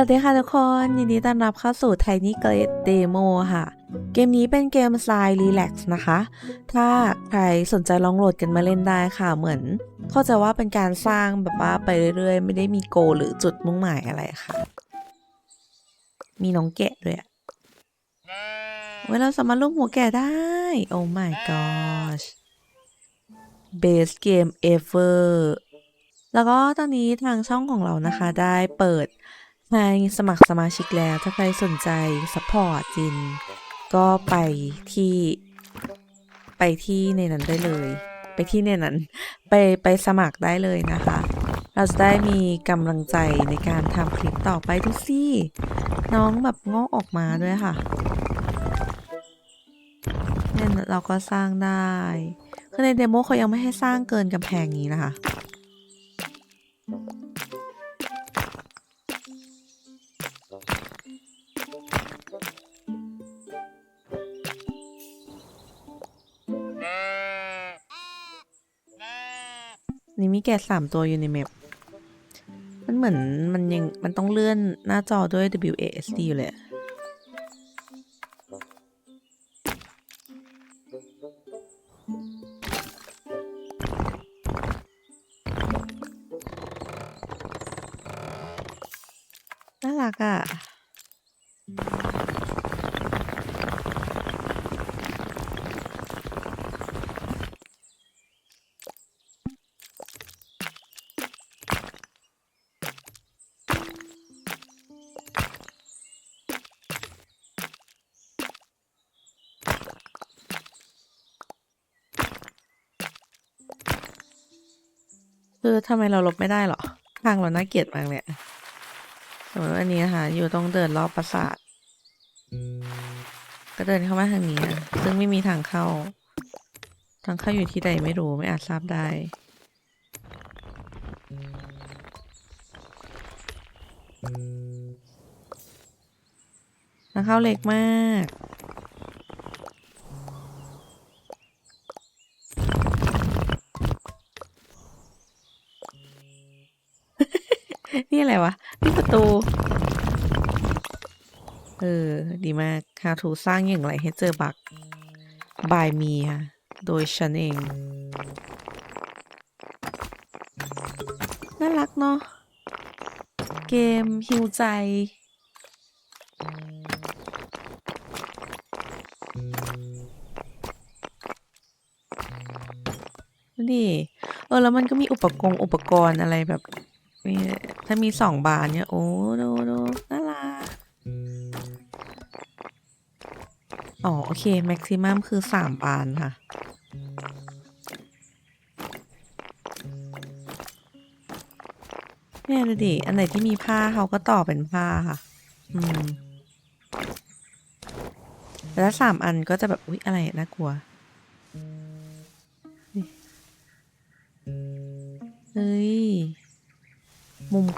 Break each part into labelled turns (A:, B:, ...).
A: สวัสดีค่ะทุกคน ยินดีต้อนรับเข้าสู่ Tiny Great Demo ค่ะ เกมนี้เป็นเกมสไตล์รีแลกซ์นะคะ ถ้าใครสนใจลองโหลดกันมาเล่นได้ค่ะเหมือน เข้าใจว่าเป็นการสร้างแบบว่าไปเรื่อยๆ ไม่ได้มีโก หรือจุดมุ่งหมายอะไรค่ะ มีน้องแกะด้วยเวลาสามารถลูกหัวแกะได้ โอ้ my gosh best game ever แล้วก็ตอนนี้ทางช่องของเรานะคะได้เปิด ให้สมัครสมาชิกแล้ว ถ้าใครสนใจสปอร์ตจิน ก็ไปที่ ไปที่ในนั้นได้เลย ไปที่ในนั้น ไปไปสมัครได้เลยนะคะ เราจะได้มีกำลังใจในการทำคลิปต่อไปดูสิน้องแบบงอกออกมาด้วยค่ะเนี่ยเราก็สร้างได้คือในเดโมเขายังไม่ให้สร้างเกินกำแพงนี้นะคะ นี่มีแกะสามตัวอยู่ในแมปมันเหมือนมันยังมันต้องเลื่อนหน้าจอด้วย WASD อยู่เลยน่ารักอะ คือทำไมเราลบไม่ได้หรอทางเราน่าเกลียดมากเลยสมมติว่าอันนี้นะคะอยู่ต้องเดินรอบปราสาท ก็เดินเข้ามาทางนี้นะซึ่งไม่มีทางเข้า ทางเข้าอยู่ที่ใดไม่รู้ไม่อาจทราบได้ ทางเข้าเล็กมาก นี่อะไร วะนี่ประตู เออ ดีมาก How to สร้างอย่างไรให้เจอบัก by me ค่ะโดยฉันเอง น่ารักเนาะ เกมฮิวใจดูดิเออ แล้วมันก็มีอุปกรณ์อุปกรณ์อะไรแบบมี ถ้ามีสองบานเนี่ย โอ้ดูดูน่ารักอ๋อ โอเค แม็กซิมัมคือสามบานค่ะ เนี่ยดูดิ อันไหนที่มีผ้าเขาก็ต่อเป็นผ้าค่ะ อืม แล้วสามอันก็จะแบบ อุ๊ย อะไรน่ากลัว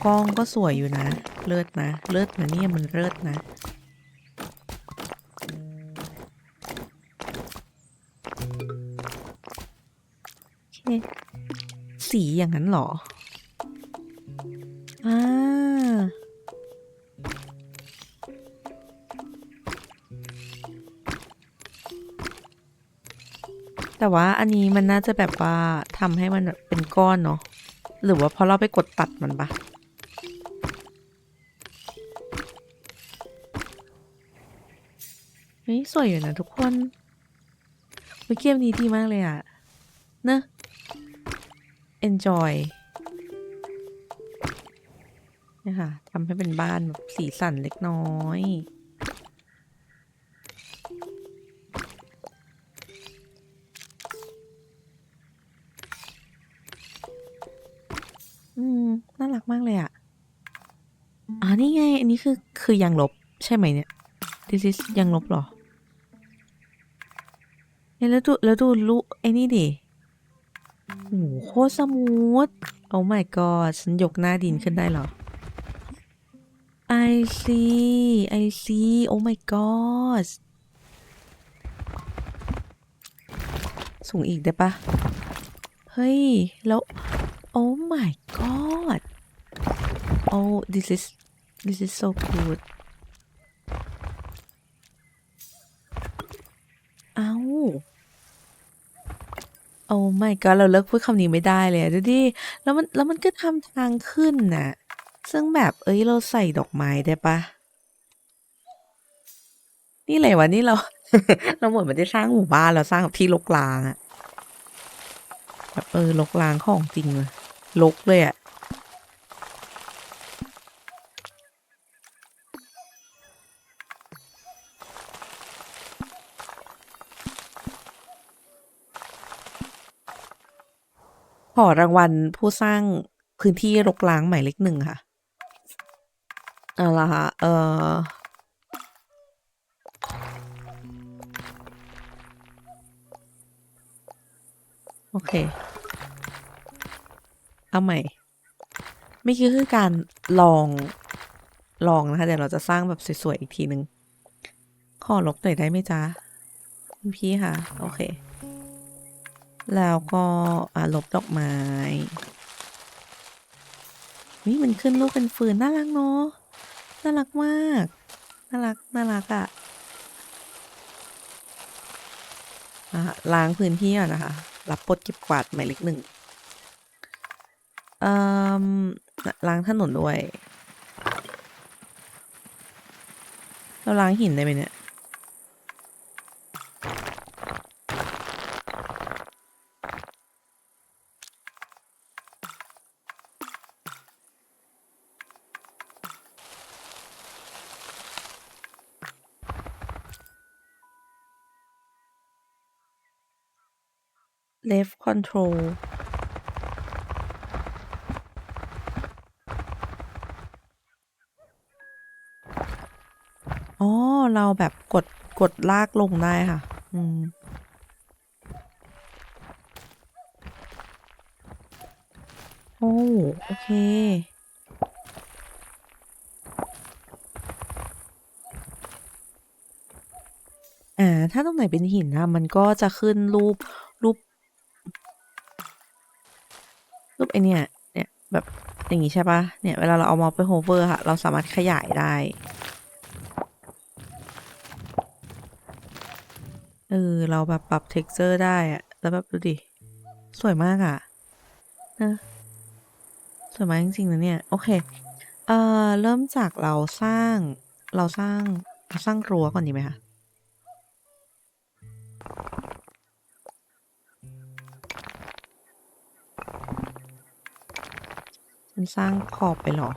A: กล้องก็สวยอยู่นะ เลิศนะ เลิศนะเนี่ยมันเลิศนะ สีอย่างนั้นเหรอ อ่า แต่ว่าอันนี้มันน่าจะแบบว่าทำให้มันแบบเป็นก้อนเนาะหรือว่าพราะเราไปกดตัดมันปะ ฮ้ยสวยอยู่นะทุกคนเฮ้ยเกมนี้ดีมากเลยอะเนอะ enjoy นี่ค่ะทำให้เป็นบ้านแบบสีสันเล็กน้อย อืม น่ารักมากเลยอะอ๋อนี่ไง อันนี้คือ คือยังลบใช่ไหมเนี่ย this is ยังลบหรอ เนี่ยแล้วดูแล้วดูลูกไอ้นี่ดิโอ้โหโคตรสมูทโอ้ my god ฉันยกหน้าดินขึ้นได้เหรอ I see I see oh my god สูงอีกได้ปะเฮ้ย แล้ว Oh my god oh this is this is so good เอ้า โอ้ my god เราเลิกพูดคำนี้ไม่ได้เลยอะดูดิ แล้วมันแล้วมันก็ทำทางขึ้นน่ะ ซึ่งแบบเอ้ยเราใส่ดอกไม้ได้ปะ นี่อะไรวะนี่เรา เราเหมือนมันได้สร้างหมู่บ้านเราสร้างแบบที่ลกรางอะแบบเออลกรางของจริงเลยลกเลยอะข อรางวัลผู้สร้างพื้นที่รกร้างหมายเลขหนึ่งค่ะเอาละค่ะเออโอเค เอาใหม่ ไม่คือคือการลอง ลองนะคะ เดี๋ยวเราจะสร้างแบบสวย ๆ อีกทีนึงขอลบหน่อยได้ไหมจ๊ะ พี่ค่ะ โอเค แล้วก็ลบดอกไม้นี่มันขึ้นรูปเป็นฟืนน่ารักเนาะน่ารักมาก น่ารักน่ารักอะ่ะล้างพื้นที่ก่อนนะคะ รับปดเก็บกวาดหมายเลขหนึ่งล้างถนนด้วย เราล้างหินได้ไหมเนี่ย left control อ๋อ เราแบบกดกดลากลงได้ค่ะ อืม โอ้ โอเค อ่า ถ้าตรงไหนเป็นหินนะ มันก็จะขึ้นรูปรูป รูปไอเนี่ย เนี่ยแบบอย่างนี้ใช่ปะเนี่ยเวลาเราเอามาไปโฮเวอร์ค่ะ เราสามารถขยายได้ เออ เราแบบปรับ texture ได้อะแล้วแบบดูดิ สวยมากอะนะสวยมากจริงๆนะเนี่ย โอเค เอ่อ เริ่มจากเราสร้าง เราสร้าง สร้างรั้วก่อนดีไหมคะ ฉันสร้างขอบไปหรอ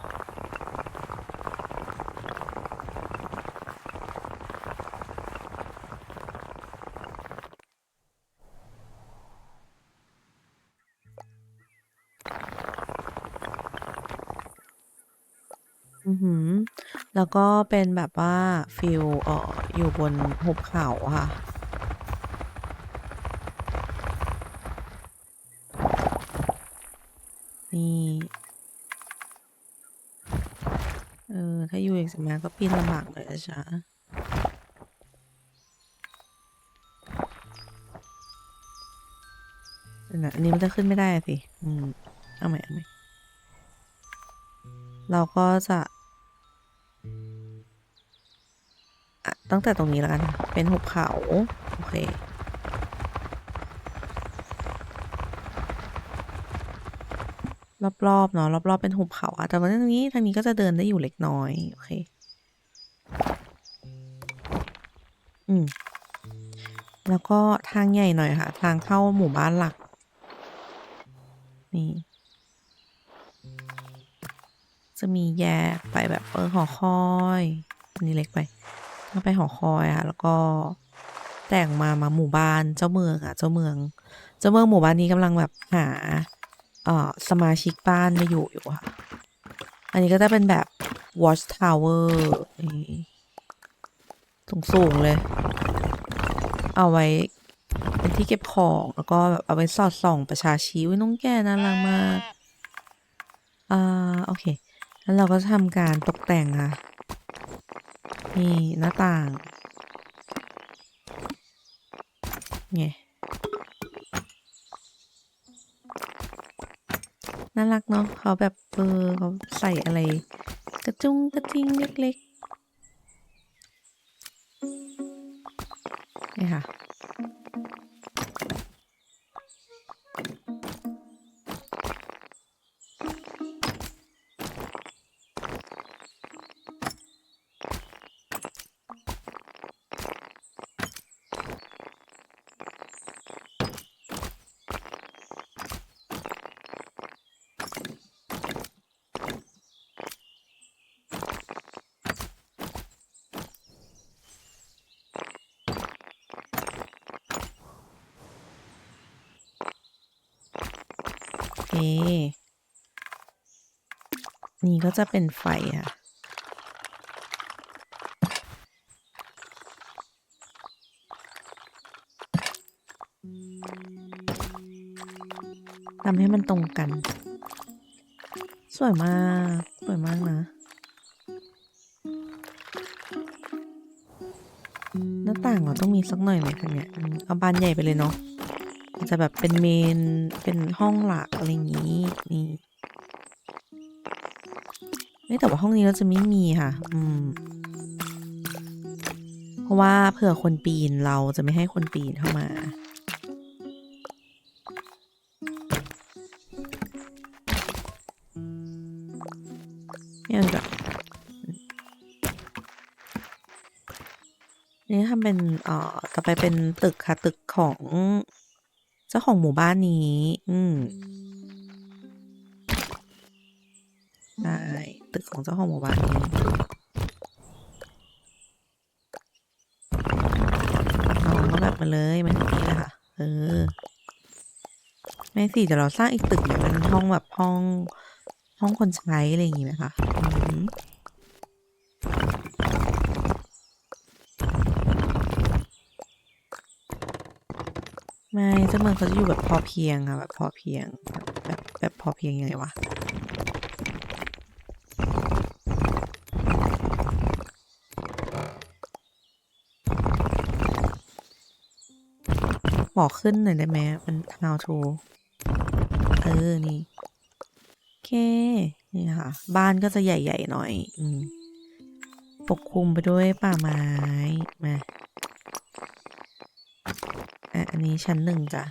A: อือหือ แล้วก็เป็นแบบว่าฟิลเอ่ออยู่บนหุบเขาค่ะ สักแมก็ปีนลำบากเลยอะจ๊ะเดี๋ยวนะอันนี้มันจะขึ้นไม่ได้สิ อืม เอาใหม่เอาใหม่ เราก็จะะตั้งแต่ตรงนี้แล้วกัน เป็นหุบเขา โอเค รอบๆเนาะรอบๆเป็นหุบเขาอะแต่ว่าทางนี้ทางนี้ก็จะเดินได้อยู่เล็กน้อยโอเคอืมแล้วก็ทางใหญ่หน่อยค่ะ ทางเข้าหมู่บ้านหลัก นี่ จะมีแยกไปแบบเออหอคอยอันนี้เล็กไปถ้าไปหอคอยอะแล้วก็แต่งมามาหมู่บ้านเจ้าเมืองอะเจ้าเมือง เจ้าเมืองหมู่บ้านนี้กำลังแบบหา สมาชิกบ้านมาอยู่อยู่ค่ะ อันนี้ก็จะเป็นแบบ watch tower สูงสูงๆเลย เอาไว้เป็นที่เก็บของแล้วก็แบบเอาไว้สอดส่องประชาชีวิน้องแก่น่ารักมาก อ่า โอเค แล้วเราก็ทำการตกแต่งค่ะ นี่หน้าต่างไง น่ารักเนาะเขาแบบเออเขาใส่อะไร กระจุงกระจิงเล็กๆนี่ค่ะ นี่ก็จะเป็นไฟค่ะ ทำให้มันตรงกัน สวยมาก สวยมากนะ หน้าต่างเราต้องมีสักหน่อยไหมคะเนี่ย เอาบานใหญ่ไปเลยเนาะ จะแบบเป็นเมน เป็นห้องหลักอะไรอย่างนี้นี่เอ้ยแต่ว่าห้องนี้เราจะไม่มีค่ะ อืม เพราะว่าเผื่อคนปีนเราจะไม่ให้คนปีนเข้ามาเอาดีกว่านี่ทำเป็นเอ่อต่อไปเป็นตึกค่ะ ตึกของ จ้าของหมู่บ้านนี้ อืมใช่ตึกของเจ้าของหมู่บ้านนี้น้องก็แบบมาเลยมาที่นี่เลยค่ะ เออ ไม่สิเดี๋ยวเราสร้างอีกตึกเนี่ยเป็นห้องแบบห้อง ห้องคนใช้อะไรอย่างงี้ไหมคะ ไม่เจ้าเมืองเขาจะอยู่แบบพอเพียงอะแบบพอเพียงแบบแบบพอเพียงยังไงวะบอกขึ้นหน่อยได้ไหมมัน how to เออ นี่ โอเค นี่ค่ะ บ้านก็จะใหญ่ ๆ หน่อย อืม ปกคลุมไปด้วยป่าไม้ มา อันนี้ชั้นหนึ่งจ้ะ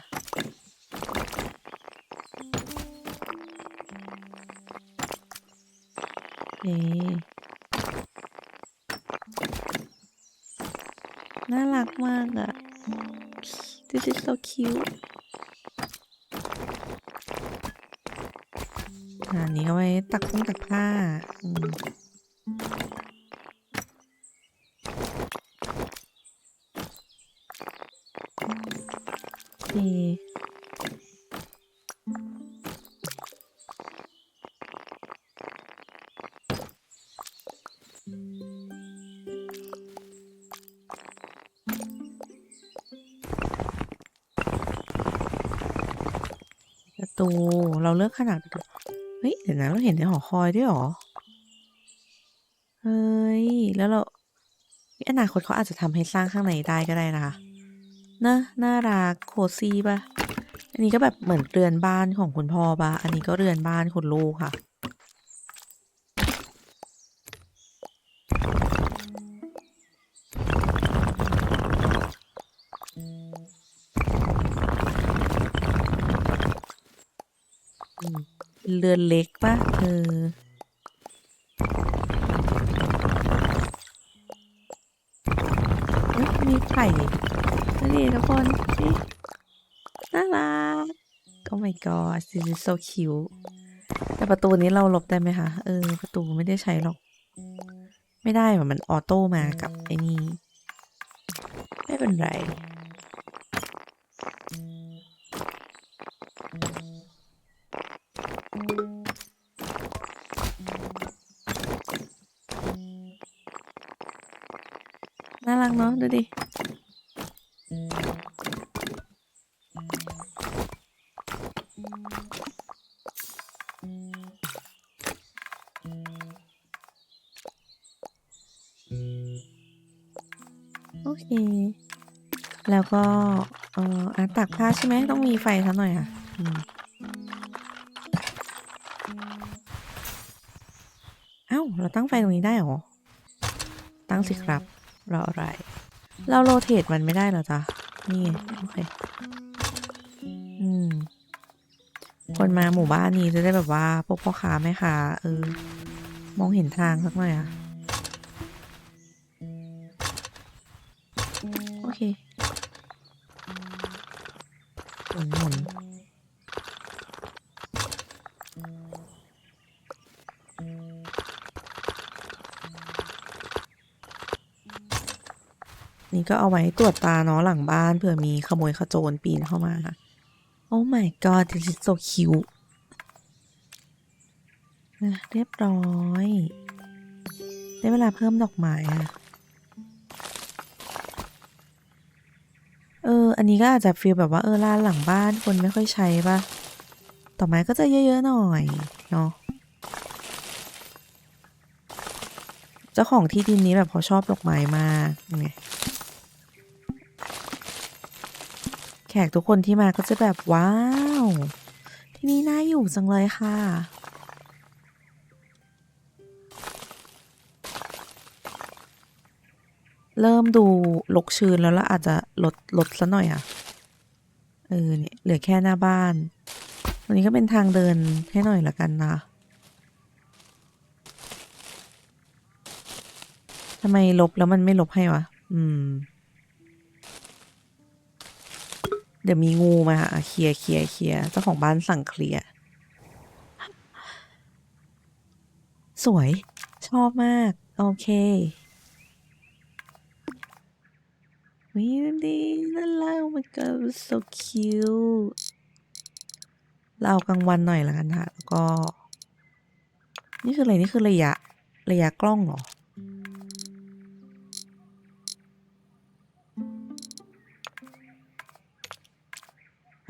A: โอเคน่ารักมากอะ This is so cute อันนี้เอาไว้ตักพุ่งตักผ้าอืม เลือกขนาดเฮ้ยเดี๋ยวนะเราเห็นในหอคอยด้วยหรอ เฮ้ย แล้วเราอนาคตเขาอาจจะทำให้สร้างข้างในได้ก็ได้นะคะนะน่ารักโคซี่ปะอันนี้ก็แบบเหมือนเรือนบ้านของคุณพ่อปะอันนี้ก็เรือนบ้านคุณลูกค่ะ เรือนเล็กปะเออเอ้ยมีไข่ดูดิทุกคนนี่น่ารัก Oh my god this is so cute แต่ประตูนี้เราหลบได้ไหมคะ เออ ประตูไม่ได้ใช้หรอก ไม่ได้แบบมันออโต้มากับไอ้นี่ ไม่เป็นไร ดูดิ โอเค แล้วก็ เอ่ออะตักผ้าใช่ไหม ต้องมีไฟซะหน่อยค่ะอืมเอ้า เราตั้งไฟตรงนี้ได้เหรอ ตั้งสิครับเราอะไร เราโรเทตมันไม่ได้หรอจ๊ะ นี่โอเค อืม คนมาหมู่บ้านนี้จะได้แบบว่า พวกพ่อค้าแม่ค้าเออ มองเห็นทางสักหน่อยอะโอเค หมุนหมุน นี่ก็เอาไว้ตรวจตาเนาะหลังบ้านเผื่อมีขโมยขโจรปีนเข้ามาโอ้ my god this is so cute อะเรียบร้อย ได้เวลาเพิ่มดอกไม้อะเออ อันนี้ก็อาจจะฟีลแบบว่าเออลานหลังบ้านคนไม่ค่อยใช้ปะดอกไม้ก็จะเยอะๆหน่อยเนาะเจ้าของที่ดินนี้แบบเขาชอบดอกไม้มากไง แขกทุกคนที่มาก็จะแบบว้าว ที่นี่น่าอยู่จังเลยค่ะเริ่มดูลกชื้นแล้วละอาจจะลดลดซะหน่อยอะ เออเนี่ยเหลือแค่หน้าบ้านวันนี้ก็เป็นทางเดินให้หน่อยละกันนะทำไมลบแล้วมันไม่ลบให้วะ อืม เดี๋ยวมีงูมาเคลียร์เคลียร์เคลียร์เจ้าของบ้านสั่งเคลียร์สวย ชอบมาก โอเควิดีน่ารัก oh my god so cute เราเอากลางวันหน่อยละกันค่ะแล้วก็ นี่คืออะไร นี่คือระยะ ระยะกล้องเหรอ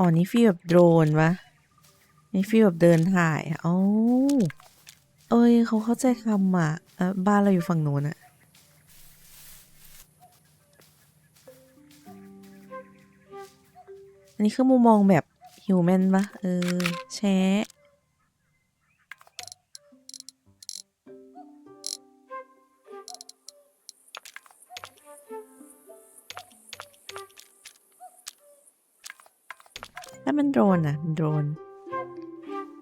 A: อ๋อ นี่ฟีลแบบโดรนวะนี่ฟีลแบบเดินถ่ายอ๋อ้เอ้ยเขาเข้าใจคำอะบ้านเราอยู่ฝั่งโน้นอะอันนี้คือมุมมองแบบฮิวแมนปะเออ แชะ ถ้ามันโดรนอะมันโดรน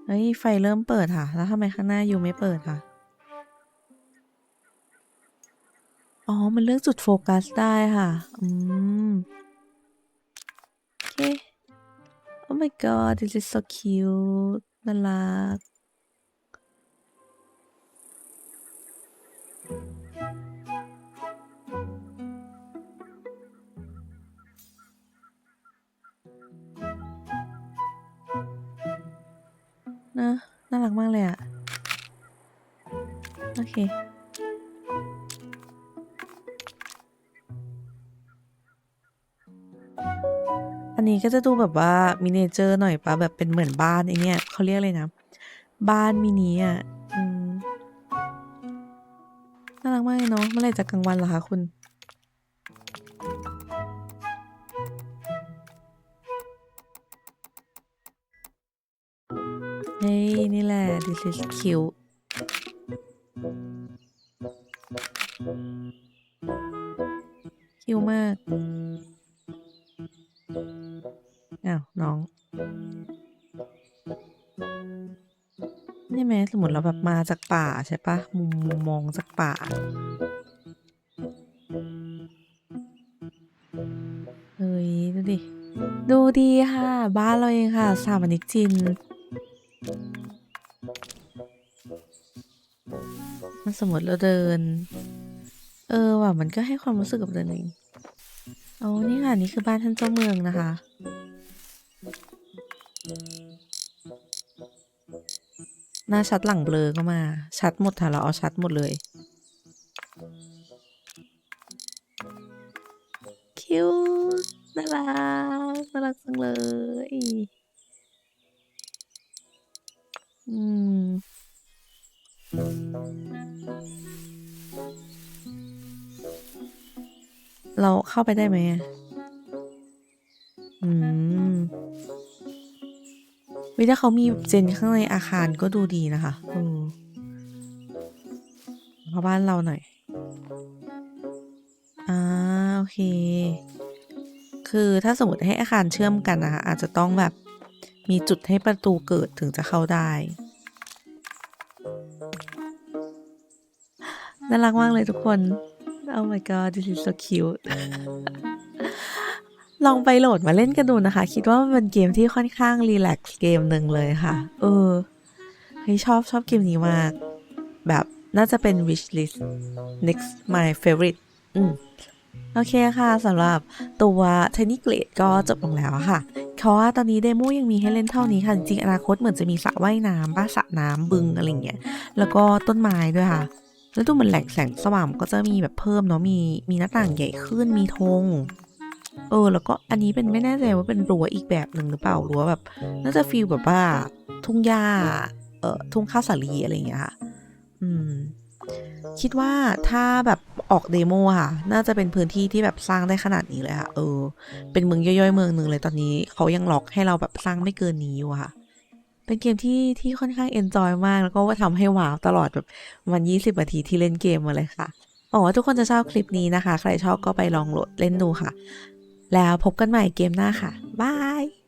A: เฮ้ย ไฟเริ่มเปิดค่ะ แล้วทำไมข้างหน้าอยู่ไม่เปิดค่ะ อ๋อ มันเลือกจุดโฟกัสได้ค่ะ อืม โอเค Oh my god this is so cute น่ารัก นะ น่ารักมากเลยอะโอเค อันนี้ก็จะดูแบบว่ามินิเจอร์หน่อยปะแบบเป็นเหมือนบ้านไอเนี่ยเขาเรียกเลยนะ บ้านมินิอะน่ารักมากเลยเนาะเมื่อไหร่จะกลางวันเหรอคะคุณ this is cute คิวมาก อ้าว น้อง นี่ไหมสมมติเราแบบมาจากป่าใช่ปะมุมมุมมองจากป่า เฮ้ย ดูดิ ดูดีค่ะ บ้านเราเองค่ะ สถาปนิกจิน มันสมมติเราเดิน เออว่ะมันก็ให้ความรู้สึกกับเดินเองเอานี่ค่ะ นี่คือบ้านท่านเจ้าเมืองนะคะ หน้าชัดหลังเบลอก็มา ชัดหมดค่ะ เราเอาชัดหมดเลย คิวน่ารักน่ารักจังเลย อืม เราเข้าไปได้ไหมอะอืมวิถ้าเขามีเจนข้างในอาคารก็ดูดีนะคะอืมมาบ้านเราหน่อย อ่า โอเค คือถ้าสมมติให้อาคารเชื่อมกันนะคะ อาจจะต้องแบบมีจุดให้ประตูเกิดถึงจะเข้าได้ น่ารักมากเลยทุกคน Oh my god this is so cute ลองไปโหลดมาเล่นกันดูนะคะ คิดว่ามันเป็นเกมที่ค่อนข้างรีแลกซ์เกมหนึ่งเลยค่ะ เออเฮ้ยชอบชอบเกมนี้มาก แบบน่าจะเป็น wish list next my favorite อืมโอเคค่ะสำหรับตัว Tiny Glade ก็จบลงแล้วค่ะเพราะว่าตอนนี้เดโมยังมีให้เล่นเท่านี้ค่ะ จริงอนาคตเหมือนจะมีสระว่ายน้ำบ้าสระน้ำบึงอะไรเงี้ย แล้วก็ต้นไม้ด้วยค่ะ แล้วดูเหมันแหล่งแสงสว่างก็จะมีแบบเพิ่มเนาะมีมีหน้าต่างใหญ่ขึ้นมีธงเออ แล้วก็อันนี้เป็นไม่แน่ใจว่าเป็นรั้วอีกแบบหนึ่งหรือเปล่ารั้วแบบ น่าจะฟีลแบบว่า ทุ่งหญ้าเอ่อทุ่งข้าวสาลีอะไรอย่างเงี้ยค่ะอืม คิดว่าถ้าแบบออกเดโมค่ะ น่าจะเป็นพื้นที่ที่แบบสร้างได้ขนาดนี้เลยค่ะ เออ เป็นเมืองย่อยๆเมืองหนึ่งเลยตอนนี้เขายังล็อกให้เราแบบสร้างไม่เกินนี้อยู่ค่ะ เป็นเกมที่ที่ค่อนข้างเอนจอยมาก แล้วก็ว่าทำให้ว้าวตลอดแบบวันยี่สิบนาทีที่เล่นเกมมาเลยค่ะหวังว่าทุกคนจะชอบคลิปนี้นะคะ ใครชอบก็ไปลองโหลดเล่นดูค่ะ แล้วพบกันใหม่เกมหน้าค่ะ บาย